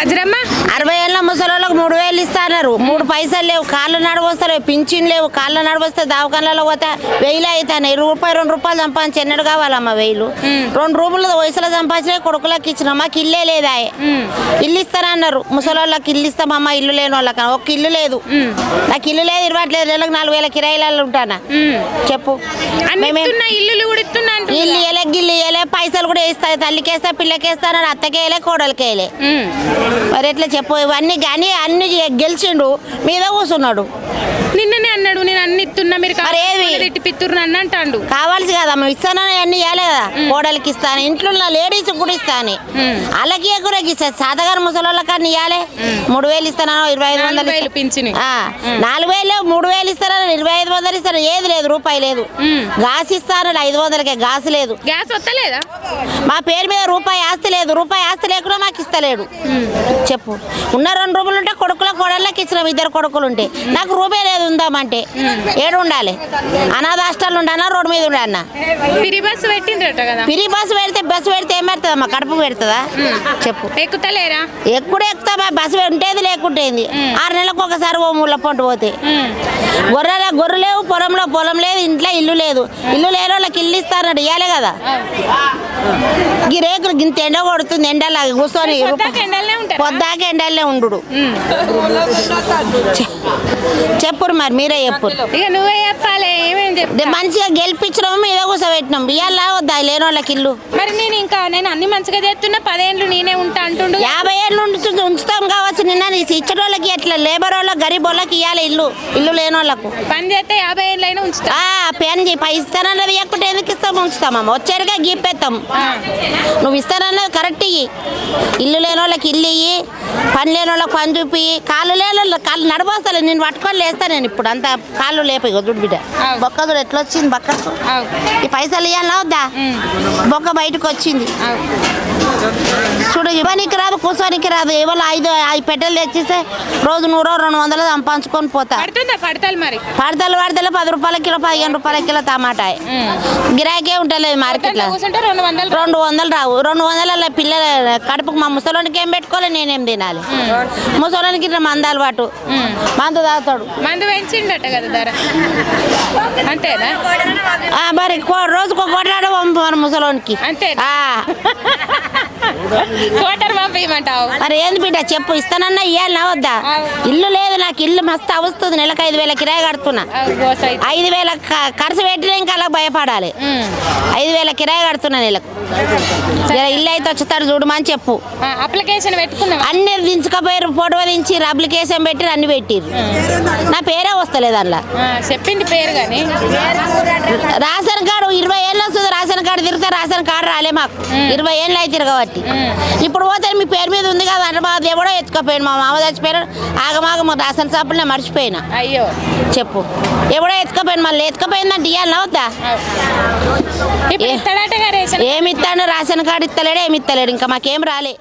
Badrema? ముసలోళ్ళకి మూడు వేలు ఇస్తాన్నారు. మూడు పైసలు లేవు. కాళ్ళు నడవస్తారు పింఛన్ లేవు. కాళ్ళు నడవస్తే దవాఖానలో పోతే. వెయ్యిలు అవుతాయి రూపాయి రెండు రూపాయలు సంపాదించి ఎన్నడు కావాలమ్మా వెయ్యిలు? రెండు రూపాయలు వయసులో సంపాదించిన కొడుకులకు ఇచ్చిన మాకు ఇల్లే లేదా? ఇల్లు ఇస్తానన్నారు. ముసలోళ్ళకి ఇల్లు ఇస్తామమ్మా. ఇల్లు లేని వాళ్ళకి ఒక్క ఇల్లు లేదు. నాకు ఇల్లు లేదు ఇరవై లేదు నెలకు నాలుగు వేల కిరాయిలలో ఉంటానా? చెప్పు. ఇల్లులు కూడా. ఇల్లు ఇయ్యలే గిల్లు ఇయ్యలే పైసలు కూడా ఇస్తాయి తల్లికేస్తా పిల్లకేస్తాను అత్తకేయలే కోడలికేయలే. మరి ఎట్లా చెప్పు? ఇవన్నీ కానీ అన్ని గెలిచిండు మీద కూర్చున్నాడు. నిన్ననే అన్నాడు నేను అన్ని ఇస్తున్నా మీరు పిత్తురు నన్ను అంటాడు. కావాల్సి కదా మనం ఇస్తానని అన్ని ఇవ్వాలి కదా కోడలికి ఇస్తాను ఇంట్లో ఉన్న లేడీస్ కూడా ఇస్తాను. వాళ్ళకి ఎక్కువ ఇస్తాను సాతగారు ముసలోళ్ళకి అన్ని ఇవ్వాలి మూడు వేలు ఇస్తాను ఇరవై ఐదు వందలు పింఛని. నాలుగు వేలు మూడు వేలు ఇస్తాను ఇరవై ఐదు వందలు ఇస్తాను. ఏది లేదు రూపాయి లేదు. మ్మ్. గాసు ఇస్తాను ఐదు వందలకే గాసు లేదు. గ్యాస్ వస్తలేదా? మా పేరు మీద రూపాయి ఆస్తి లేదు. రూపాయి ఆస్తి లేకుండా మాకు ఇస్తలేడు. చెప్పు. ఉన్న రెండు రూపాయలు ఉంటే కొడుకుల కోడళ్ళకి ఇచ్చినాం. ఇద్దరు కొడుకులు ఉంటే. నాకు రూపాయి లేదు ఉందామంటే. ఏడు ఉండాలి. అనాథ హాస్టల్ ఉండానా రోడ్డు మీద ఉండాలన్నా పిరి బస్సు పెట్టిండ్రట కదా? పిరి బస్సు పెడితే బస్సు పెడితే ఏం పెడుతుందమ్మా? కడుపు పెడుతుందా? చెప్పు. ఎక్కుతలేరా? ఎప్పుడు ఎక్కుతామా? బస్సు ఉంటేది లేకుంటేంది. ఆరు నెలలకు ఒకసారి ఓ ముళ్ళ పంట పోతే గొర్రెల గొర్రె లేవు పొలంలో పొలం లేదు ఇంట్లో ఇల్లు లేదు. ఇల్లు లేని వాళ్ళకి ఇల్లు ఇస్తారన్నాడు ఇవ్వాలి కదా. ఈ రేకులు గింత ఎండ కొడుతుంది ఎండలా కూర్చొని పొద్దాక ఎండలే ఉండు. చెప్పురు మరి మీరే చెప్పురు. ఇక నువ్వే చెప్పాలి ఏమేమి మంచిగా గెలిపించడం మీద కూర్చోబెట్టినాం ఇయ్యాలా వద్దా లేని వాళ్ళకి ఇల్లు. మరి నేను ఇంకా నేను అన్ని మంచిగా చేస్తున్నా పదేండ్లు నేనే ఉంటా అంటుండు. యాభై ఏళ్ళు ఉంచు- ఉంచుతాం కావచ్చు నిన్న ఇచ్చిన వాళ్ళకి ఎట్లా లేబర్ వాళ్ళకి గరీబ్ వాళ్ళకి ఇవ్వాలి ఇల్లు ఇల్లు లేని వాళ్ళకు పని చేస్తే యాభై ఏళ్ళైనా ఉంచుతా. ఆ పెన్ పై ఇస్తానన్నది ఎందుకు ఉంచుతామమ్మ. వచ్చారుగా గీపెత్తాం నువ్వు ఇస్తానన్నది కరెక్ట్ ఇయ్యి. ఇల్లు లేని వాళ్ళకి ఇల్లు ఇయ్యి పని లేని వాళ్ళకి పని చూపి కాళ్ళు లేని కాళ్ళు నడవస్తాను నేను పట్టుకొని లేస్తా నేను ఇప్పుడు. అంత కాళ్ళు లేపాయి దుడ్డు బిడ్డ. బొక్క చూడు ఎట్లా వచ్చింది బక్కకు? అవు. ఈ పైసలు ఇవ్వాలా వద్దా. బొక్క బయటకు వచ్చింది. చూడు ఇవ్వనికి రాదు కూర్చోనికి రాదు. ఇవాళ ఐదు ఐదు పెట్టెలు తెచ్చిస్తే రోజు నూరో రెండు వందలు సంపాదించుకొని పోతా. పడతాలు పడతలు పడతలు పది రూపాయల కిలో పదిహేను రూపాయల కిలో టమాటా గిరాకే ఉంటలేదు మార్కెట్లో రెండు వందలు రావు. రెండు వందల పిల్లల కడుపుకు మా ముసలోనికి ఏం పెట్టుకోవాలి నేనేం తినాలి. ముసలోనికి ఇట్లా మంద అలవాటు మందు తాగుతాడు. మందు పెంచిండట కదా ధర. అంతేనా? ఆ, మరి రోజుకు కొట్లాడ పంపు మన ముసలోనికి. అంతే ఆ, కోటర్ పంపించమంటావు మరి ఏంది బిడ్డ చెప్పు ఇస్తానన్నా ఇవ్వాలనా వద్దా. ఇల్లు లేదు. నాకు ఇల్లు మస్తు అవస్తుంది నెలకు ఐదు వేల కిరాయి కడుతున్నా. ఐదు వేల ఖర్చు పెట్టినా ఇంకా అలా భయపడాలి. ఐదు వేల కిరాయి కడుతున్నా నెలకు. ఇల్లు అయితే వచ్చేస్తాడు చూడమని చెప్పు. అప్లికేషన్ పెట్టుకుందాం అన్ని దించుకపోయారు ఫోటో దించి అప్లికేషన్ పెట్టి అన్ని పెట్టిర్రు నా పేరే వస్తలేదు అందులో. చెప్పింది పేరు కానీ రేషన్ కార్డు తిరిగితే రేషన్ కార్డు రాలే మాకు. ఇరవై ఏళ్ళు అయితే కాబట్టి ఇప్పుడు పోతే మీ పేరు మీద ఉంది కదా అంటే మా దేవుడో ఎత్తుకపోయాడు. మా మామ చచ్చిపోయారు ఆగమాగ మా రేషన్ షాపులు నేను మర్చిపోయినా. అయ్యో. చెప్పు. ఎవడో ఎత్తుకపోయాడు మళ్ళీ ఎత్తుకపోయిందంటే ఇవ్వాలి వద్దా? ఇప్పుడు ఏ- ఇస్తాడట రేషన్ ఏమి ఇస్తాడు రేషన్ కార్డు ఇస్తలేడు ఏమి ఇస్తలేడు ఇంకా మాకేం రాలే.